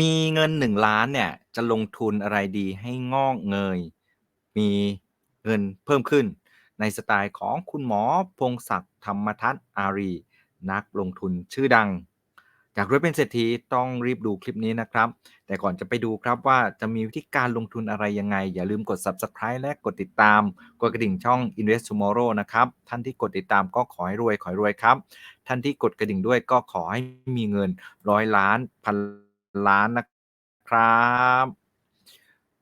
มีเงิน1ล้านเนี่ย จะลงทุนอะไรดีให้งอกเงย มีเงินเพิ่มขึ้น ในสไตล์ของคุณหมอพงศักดิ์ธรรมทัศน์อารี นักลงทุนชื่อดัง อยากรวยเป็นเศรษฐีต้องรีบดูคลิปนี้นะครับ แต่ก่อนจะไปดูครับว่าจะมีวิธีการลงทุนอะไรยังไง อย่าลืมกด Subscribe และกดติดตาม กดกระดิ่งช่อง Invest Tomorrow นะครับ ท่านที่กดติดตามก็ขอให้รวยขอให้รวยครับ ท่านที่กดกระดิ่งด้วยก็ขอให้มีเงินร้อยล้านพัน ล้านนะครับ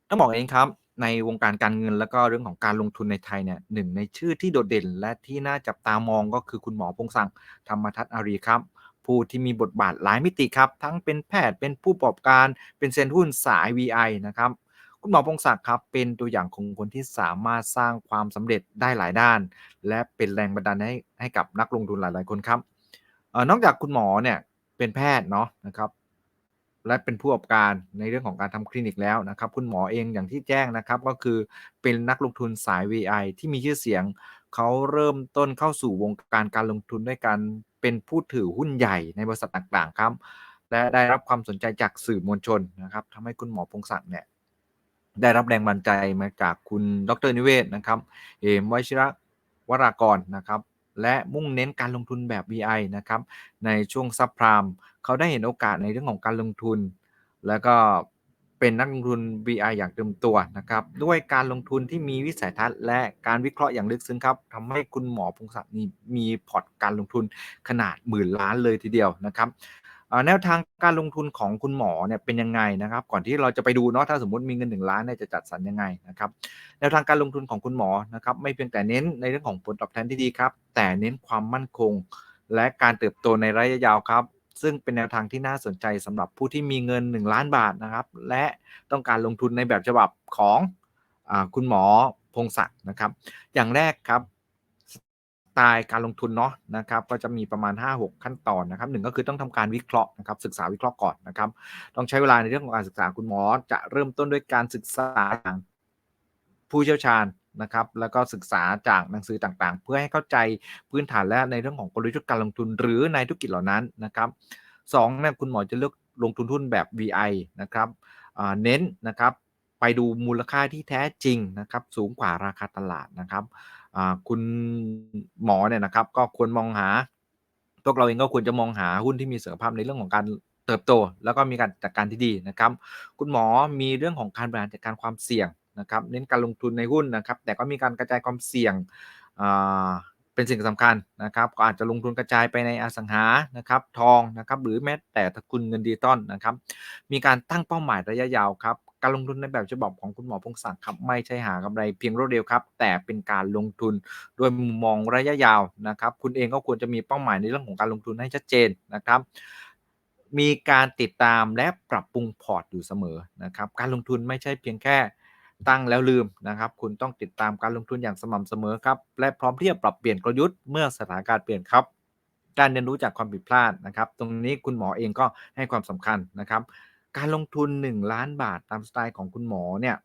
ต้องบอกเองครับ ในวงการการเงินแล้วก็เรื่องของการลงทุนในไทยเนี่ยหนึ่งในชื่อที่โดดเด่น และที่น่าจับตามองก็คือคุณหมอพงศักดิ์ธรรมทัศน์อารีครับผู้ที่มีบทบาทหลายมิติครับ ทั้งเป็นแพทย์เป็นผู้ประกอบการเป็นเซียนหุ้นสาย VI นะครับ คุณหมอพงศักดิ์ครับ เป็นตัวอย่างของคนที่สามารถสร้างความสำเร็จได้หลายด้าน และเป็นแรงบันดาลให้ให้กับนักลงทุนหลาย ๆ คนครับออนอกจากคุณหมอเนี่ยเป็นแพทย์เนาะนะครับ และเป็นผู้ประกอบการในเรื่องของการทำคลินิกแล้วนะครับ คุณหมอเองอย่างที่แจ้งนะครับ ก็คือเป็นนักลงทุนสาย VI ที่มีชื่อเสียง เขาเริ่มต้นเข้าสู่วงการการลงทุนด้วยการเป็นผู้ถือหุ้นใหญ่ในบริษัทต่างๆครับ และได้รับความสนใจจากสื่อมวลชนนะครับทำให้คุณหมอพงศักดิ์เนี่ยได้รับแรงบันใจมาจากคุณดร.นิเวศนะครับเหมวชิระวรากรนะครับ และมุ่งเน้นการลงทุนแบบ VI นะครับ ในช่วงซับพรามเขาได้เห็นโอกาสในเรื่องของการลงทุน แล้วก็เป็นนักลงทุน VI อย่างเต็มตัวนะครับ ด้วยการลงทุนที่มีวิสัยทัศน์ และการวิเคราะห์อย่างลึกซึ้งครับทำให้คุณหมอพงศักดิ์มีมีพอร์ตการลงทุนขนาดหมื่นล้านเลยทีเดียวนะครับ แนวทางการลงทุนของคุณหมอเนี่ยเป็นยังไงนะครับ ก่อนที่เราจะไปดูเนาะถ้าสมมติมีเงิน 1 ล้านเนี่ยจะจัดสรรยังไงนะครับแนวทางการลงทุนของคุณหมอนะครับไม่เพียงแต่เน้นในเรื่องของผลตอบแทนที่ดีครับ แต่เน้นความมั่นคง และการเติบโตในระยะยาวครับ ซึ่งเป็นแนวทางที่น่าสนใจสำหรับผู้ที่มีเงิน 1 ล้านบาทนะครับ และต้องการลงทุนในแบบฉบับของอคุณหมอพงศักดิ์นะครับ อย่างแรกครับ ไตล์การลงทุนเนาะนะครับก็จะมีประมาณ 5-6 ขั้นตอนนะครับ1ก็คือต้องทำการวิเคราะห์นะครับศึกษาวิเคราะห์ก่อนนะครับต้องใช้เวลาในเรื่องของการศึกษาคุณหมอ จะเริ่มต้นด้วยการศึกษาอย่างผู้เชี่ยวชาญนะครับแล้วก็ศึกษาจากหนังสือต่างๆ เพื่อให้เข้าใจพื้นฐานและในเรื่องของกลยุทธ์การลงทุน หรือในธุรกิจเหล่านั้นนะครับ2เนี่ยคุณหมอจะเลือกลงทุนหุ้นแบบ VI นะครับเน้นนะครับไปดูมูลค่าที่แท้จริงนะครับสูงกว่าราคาตลาดนะครับ คุณหมอเนี่ยนะครับ ก็ควรมองหา พวกเราเองก็ควรจะมองหาหุ้นที่มีศักยภาพในเรื่องของการเติบโต แล้วก็มีการจัดการที่ดีนะครับ คุณหมอมีเรื่องของการบริหารจัดการความเสี่ยงนะครับเน้นการลงทุนในหุ้นนะครับ แต่ก็มีการกระจายความเสี่ยงเป็นสิ่งสำคัญนะครับ ก็อาจจะลงทุนกระจายไปในอสังหานะครับ ทองนะครับ หรือแม้แต่ตระกูลเงินดิจิทัลนะครับ มีการตั้งเป้าหมายระยะยาวครับ การลงทุนในแบบฉบับของคุณหมอพงศักดิ์ครับไม่ใช่หากำไรเพียงรวดเดียวครับ แต่เป็นการลงทุนด้วยมุมมองระยะยาวนะครับ คุณเองก็ควรจะมีเป้าหมายในเรื่องของการลงทุนให้ชัดเจนนะครับ มีการติดตามและปรับปรุงพอร์ตอยู่เสมอนะครับ การลงทุนไม่ใช่เพียงแค่ตั้งแล้วลืมนะครับ คุณต้องติดตามการลงทุนอย่างสม่ำเสมอครับ และพร้อมที่จะปรับเปลี่ยนกลยุทธ์เมื่อสถานการณ์เปลี่ยนครับ การเรียนรู้จากความผิดพลาดนะครับ ตรงนี้คุณหมอเองก็ให้ความสำคัญนะครับ การลงทุน 1 ล้านบาทตามสไตล์ของคุณหมอเนี่ย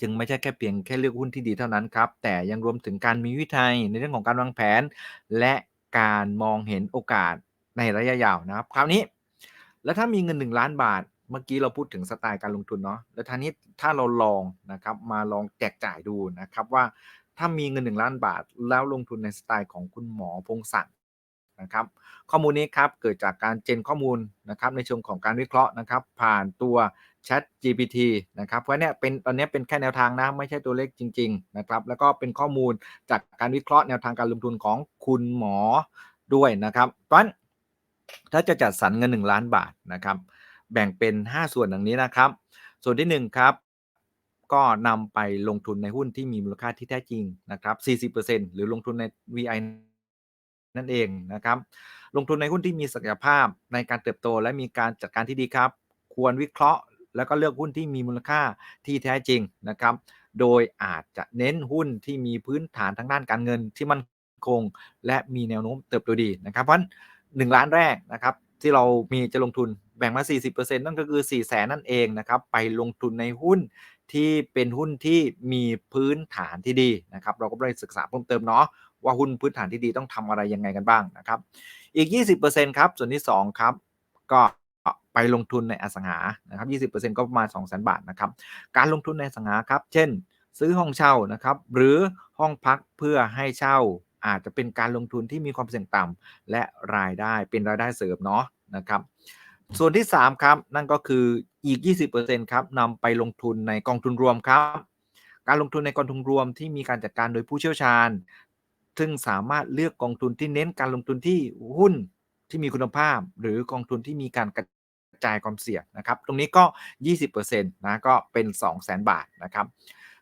จึงไม่ใช่แค่เพียงแค่เลือกหุ้นที่ดีเท่านั้นครับ แต่ยังรวมถึงการมีวินัยในเรื่องของการวางแผน และการมองเห็นโอกาสในระยะยาวนะครับ คราวนี้ แล้วถ้ามีเงิน 1 ล้านบาท เมื่อกี้เราพูดถึงสไตล์การลงทุนเนาะแล้วทีนี้ถ้าเราลองนะครับมาลองแจกจ่ายดูนะครับว่าถ้ามีเงิน 1 ล้านบาท แล้วลงทุนในสไตล์ของคุณหมอพงศักดิ์ นะครับข้อมูลนี้ครับเกิดจากการเจนข้อมูลนะครับในเชิงของการวิเคราะห์นะครับ ผ่านตัว ChatGPT นะครับเพราะเนี่ยเป็นตอนนี้เป็นแค่แนวทางนะไม่ใช่ตัวเลขจริงๆนะครับแล้วก็เป็นข้อมูลจากการวิเคราะห์แนวทางการลงทุนของคุณหมอด้วยนะครับเพราะฉะนั้นถ้าจะจัดสรรเงิน 1 ล้านบาทนะครับแบ่งเป็น 5 ส่วนดังนี้นะครับ ส่วนที่ 1 ครับก็นำไปลงทุนในหุ้นที่มีมูลค่าที่แท้จริงนะครับ 40%หรือลงทุนใน VI นั่นเองนะครับ ลงทุนในหุ้นที่มีศักยภาพในการเติบโต และมีการจัดการที่ดีครับ ควรวิเคราะห์ แล้วก็เลือกหุ้นที่มีมูลค่าที่แท้จริงนะครับ โดยอาจจะเน้นหุ้นที่มีพื้นฐานทางด้านการเงินที่มั่นคง และมีแนวโน้มเติบโตดีนะครับเพราะฉะนั้น1ล้านแรกนะครับที่เรามีจะลงทุนแบ่งมา 40%นั่นก็คือ400,000นั่นเองนะครับ ไปลงทุนในหุ้น ที่เป็นหุ้นที่มีพื้นฐานที่ดีนะครับเราก็ได้ศึกษาเพิ่มเติมเนาะว่าหุ้นพื้นฐานที่ดีต้องทำอะไรยังไงกันบ้างนะครับอีก 20%ครับส่วนที่2ครับก็ไปลงทุนในอสังหานะครับ20%ก็ประมาณ 200,000 บาทนะครับการลงทุนในอสังหาครับเช่น ซื้อห้องเช่านะครับหรือห้องพักเพื่อให้เช่าอาจจะเป็นการลงทุนที่มีความเสี่ยงต่ำและรายได้เป็นรายได้เสริมเนาะนะครับ ส่วนที่ 3 ครับ นั่นก็คืออีก 20%ครับนำไปลงทุนในกองทุนรวมครับ การลงทุนในกองทุนรวมที่มีการจัดการโดยผู้เชี่ยวชาญ ซึ่งสามารถเลือกกองทุนที่เน้นการลงทุนที่หุ้นที่มีคุณภาพ หรือกองทุนที่มีการกระจายความเสี่ยงนะครับ ตรงนี้ก็ 20%นะก็เป็น 200,000 บาทนะครับ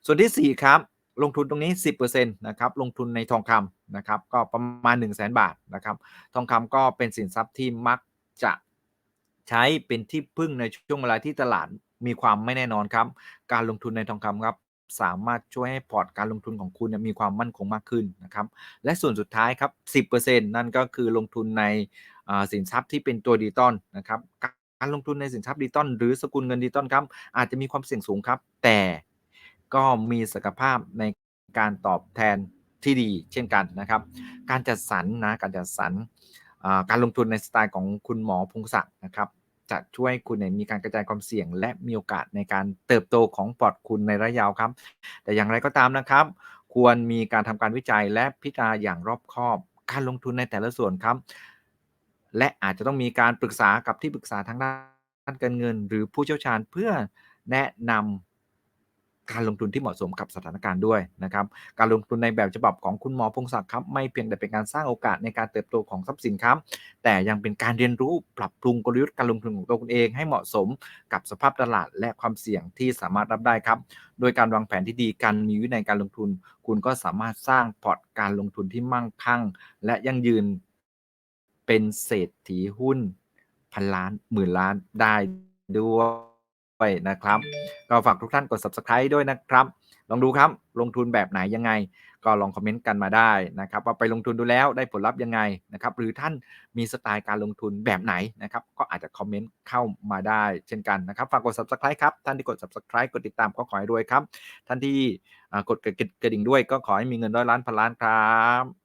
ส่วนที่ 4 ครับ ลงทุนตรงนี้ 10%นะครับ ลงทุนในทองคำนะครับ ก็ประมาณ 100,000 บาทนะครับ ทองคำก็เป็นสินทรัพย์ที่มักจะ ใช้เป็นที่พึ่งในช่วงเวลาที่ตลาดมีความไม่แน่นอนครับ การลงทุนในทองคำครับ สามารถช่วยให้พอร์ตการลงทุนของคุณมีความมั่นคงมากขึ้นนะครับ และส่วนสุดท้ายครับ 10%นั่นก็คือลงทุนในสินทรัพย์ที่เป็นตัวดิจิตอลนะครับ การลงทุนในสินทรัพย์ดิจิตอลหรือสกุลเงินดิจิตอลครับ อาจจะมีความเสี่ยงสูงครับ แต่ก็มีศักยภาพในการตอบแทนที่ดีเช่นกันนะครับ การจัดสรรนะ การจัดสรร การลงทุนในสไตล์ของคุณหมอพงศักดิ์นะครับ จะช่วยคุณเนี่ยมีการกระจายความเสี่ยง และมีโอกาสในการเติบโตของพอร์ตคุณในระยะยาวครับ แต่อย่างไรก็ตามนะครับ ควรมีการทำการวิจัยและพิจารณาอย่างรอบคอบ การลงทุนในแต่ละส่วนครับ และอาจจะต้องมีการปรึกษากับที่ปรึกษาทางด้านการเงิน หรือผู้เชี่ยวชาญเพื่อแนะนำ การลงทุนที่เหมาะสมกับสถานการณ์ด้วยนะครับ การลงทุนในแบบฉบับของคุณหมอพงศักดิ์ครับ ไม่เพียงแต่เป็นการสร้างโอกาสในการเติบโตของทรัพย์สินครับ แต่ยังเป็นการเรียนรู้ปรับปรุงกลยุทธ์การลงทุนของตัวคุณเองให้เหมาะสมกับสภาพตลาดและความเสี่ยงที่สามารถรับได้ครับ โดยการวางแผนที่ดี การมีวินัยการลงทุน คุณก็สามารถสร้างพอร์ตการลงทุนที่มั่งคั่ง และยั่งยืน เป็นเศรษฐีหุ้นพันล้านหมื่นล้านได้ด้วย นะครับ ก็ฝากทุกท่านกด subscribe ด้วยนะครับ ลองดูครับลงทุนแบบไหนยังไง ก็ลองคอมเมนต์กันมาได้นะครับว่าไปลงทุนดูแล้วได้ผลลัพธ์ยังไงนะครับหรือท่านมีสไตล์การลงทุนแบบไหนนะครับก็อาจจะคอมเมนต์เข้ามาได้เช่นกันนะครับฝากกด subscribe ครับท่านที่กด subscribe กดติดตามก็ขอให้รวยครับ ท่านที่กดกระดิ่งด้วยก็ขอให้มีเงินร้อยล้านพันล้านครับ